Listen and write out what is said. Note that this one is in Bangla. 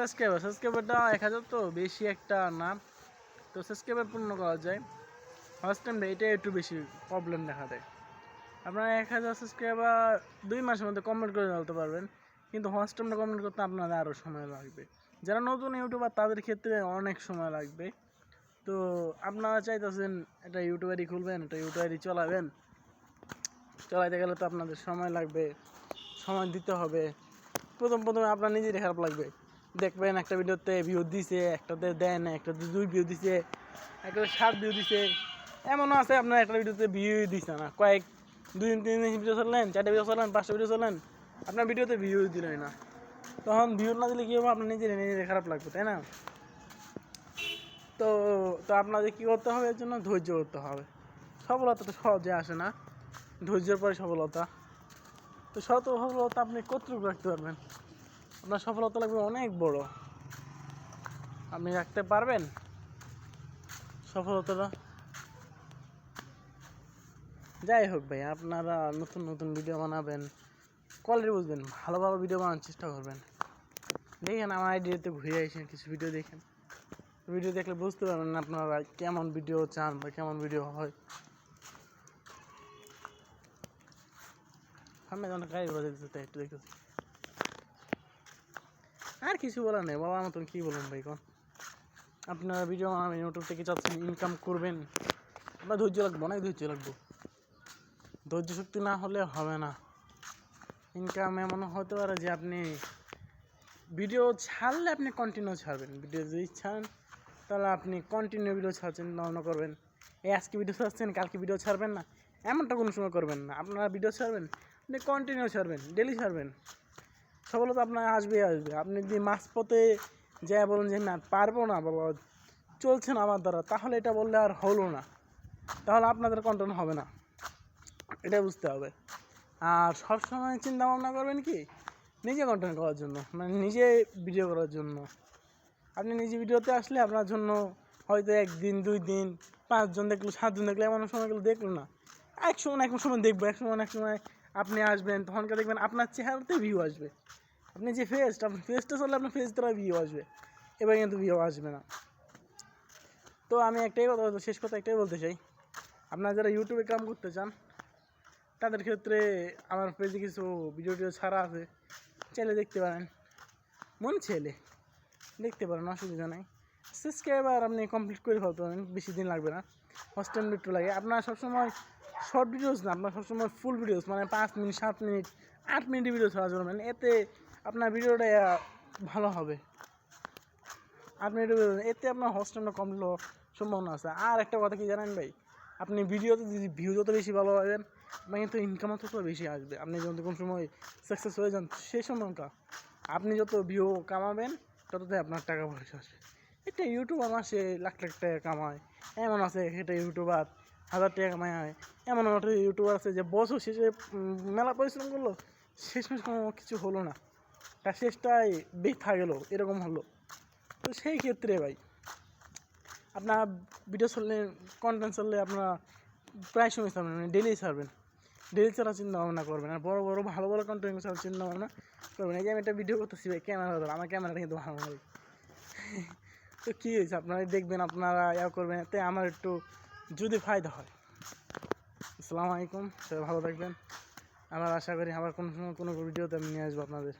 সাবস্ক্রাইবার সাবস্ক্রাইবারটা এক হাজার তো বেশি একটা না। তো সাবস্ক্রাইবার পূর্ণ করা যায়। ফার্স্ট টাইম এটা একটু বেশি প্রবলেম দেখা দেয়। আপনারা এক হাজার সাবস্ক্রাইবার দুই মাসের মধ্যে কমপ্লিট করে ফেলতে পারবেন। কিন্তু টাইমটা কমপ্লিট করতে আপনাদের আরও সময় লাগবে। যারা নতুন ইউটিউবার তাদের ক্ষেত্রে অনেক সময় লাগবে। তো আপনারা চাইতেছেন এটা ইউটিউবারই খুলবেন, একটা ইউটিউবারই চলাবেন। চলাইতে গেলে তো আপনাদের সময় লাগবে, সময় দিতে হবে। প্রথম, প্রথমে আপনার নিজেরই খারাপ লাগবে। দেখবেন একটা ভিডিওতে ভিউ দিছে, একটাতে দেন, একটাতে দুই ভিউ দিছে, একটাতে সাত ভিউ দিছে। এমনও আছে, আপনার একটা ভিডিওতে ভিউ দিছে না। কয়েক, দুই, তিন দিন ভিডিও চললেন চারটে ভিডিও চললেন পাঁচটা ভিডিও চললেন আপনার ভিডিওতে ভিউ দিলেন না। তখন ভিউ না দিলে কী হবে? আপনার নিজের নিজের খারাপ লাগবে, তাই না? তো তো আপনাদের কী করতে হবে? এর জন্য ধৈর্য করতে হবে। সফলতা তো সহজে আসে না। ধৈর্যের পরে সফলতা। তো শত সফলতা আপনি কতটুকু রাখতে পারবেন? আপনার সফলতা লাগবে অনেক বড়। আপনি রাখতে পারবেন সফলতাটা। যাই হোক ভাই, আপনারা নতুন নতুন ভিডিও বানাবেন কোয়ালিটি বুঝবেন ভালো ভালো ভিডিও বানানোর চেষ্টা করবেন। দেখেন আমার আইডিয়াতে ঘুরে আসেন, কিছু ভিডিও দেখেন। ভিডিও দেখলে বুঝতে পারবেন আপনারা কেমন ভিডিও চান বা কেমন ভিডিও হয়। সামনে যেন গাড়ি ঘোড়া তাই একটু দেখতেছি। আর কিছু বলার নেই, বাবার মতন কী বলুন ভাই কোন? আপনারা ভিডিও বানাবেন ইউটিউব থেকে চাচ্ছেন ইনকাম করবেন আপনার ধৈর্য লাগবে অনেক ধৈর্য লাগবে ধৈর্য শক্তি না হলে হবে না। ইনকাম এমন হতে পারে যে আপনি ভিডিও ছাড়লে আপনি কন্টিনিউ ছাড়বেন। ভিডিও যদি ছাড়েন, তাহলে আপনি কন্টিনিউ ভিডিও ছাড়ছেন ভাবনা করবেন। এই আজকে ভিডিও ছাড়ছেন, কালকে ভিডিও ছাড়বেন না, এমনটা কোনো সময় করবেন না। আপনারা ভিডিও ছাড়বেন, আপনি কন্টিনিউ ছাড়বেন ডেলি ছাড়বেন। সফলতা আপনার আসবেই আসবে। আপনি যদি মাঝপথে যা বলেন যে, না, পারব না বাবা, চলছে না আমার দ্বারা, তাহলে এটা বললে আর হলো না। তাহলে আপনাদের কন্টেন্ট হবে না। এটা বুঝতে হবে। আর সবসময় চিন্তা ভাবনা করবেন কি? নিজে কন্টেন্ট করার জন্য মানে নিজে ভিডিও করার জন্য। আপনি নিজে ভিডিওতে আসলে আপনার জন্য হয়তো একদিন, দুই দিন, পাঁচজন দেখল, সাতজন দেখল, এমন সময় সময়গুলো দেখল না। এক সময় এক সময় দেখব, এক সময় এক সময় আপনি আসবেন, তখনকে দেখবেন আপনার চেহারাতে ভিউ আসবে। আপনি যে ফেসটা আপনার ফেসটা চললে আপনার ফেস দ্বারা ভিউ আসবে। এবার কিন্তু ভিউ আসবে না। তো আমি একটাই কথা শেষ কথা একটাই বলতে চাই। আপনারা যারা ইউটিউবে কাম করতে চান, তাদের ক্ষেত্রে আমার পেজে কিছু ভিডিও টিডিও ছাড়া আছে। চাইলে দেখতে পারেন। মন ছেলে দেখতে পারেন, অসুবিধা নাই। সাবস্ক্রাইবার আপনি কমপ্লিট করে ফেলতে পারেন বেশি দিন লাগবে না। হস্টেল একটু লাগে। আপনার সবসময় শর্ট ভিডিওস না আপনার সবসময় ফুল ভিডিওস মানে পাঁচ মিনিট সাত মিনিট আট মিনিট ভিডিও ছাড়া চলবেন এতে আপনার ভিডিওটা ভালো হবে। আট এটা বলবেন, এতে আপনার হস্টেলটা কমপ্লিট হওয়ার সম্ভাবনা আছে। আর একটা কথা কি জানেন ভাই? আপনি ভিডিওতে যদি ভিউ যত বেশি ভালো পাবেন আপনার কিন্তু ইনকামও তত বেশি আসবে। আপনি যত কোন সময় সাকসেস হয়ে যান সেই সময়টা আপনি যত ভিউ কামাবেন ততটাই আপনার টাকা পয়সা আসবে। একটা ইউটিউবার মাসে লাখ লাখ টাকা কামায়। এমন আছে একটা ইউটিউবার হাজার টাকা কামায় হয় এমন একটা ইউটিউবার আছে যে বছর শেষে মেলা পরিশ্রম করল শেষ মেশ কোনো কিছু হলো না। তার শেষটাই বেথা গেলো, এরকম হলো। তো সেই ক্ষেত্রে ভাই, আপনার ভিডিও চললে কন্টেন্ট চললে আপনারা প্রায় সময় ছাড়বেন মানে ডেলি ছাড়বেন। ডেলি ছাড়া চিন্তা ভাবনা করবেন, আর বড়ো বড়ো, ভালো ভালো কন্টেন্ট ছাড়ার চিন্তা ভাবনা করবেন। এই যে আমি একটা ভিডিও করতেছি ভাই, ক্যামেরা ধরো, আমার ক্যামেরাটা কিন্তু ভালো লাগে তো কী হয়েছে? আপনারা দেখবেন, আপনারা ইয়া করবেন, এতে আমার একটু যদি ফায়দা হয়। আসসালামু আলাইকুম, সবাই ভালো থাকবেন। আমার আশা করি আবার কোনো সময় কোনো ভিডিওতে আমি নিয়ে আসব আপনাদের।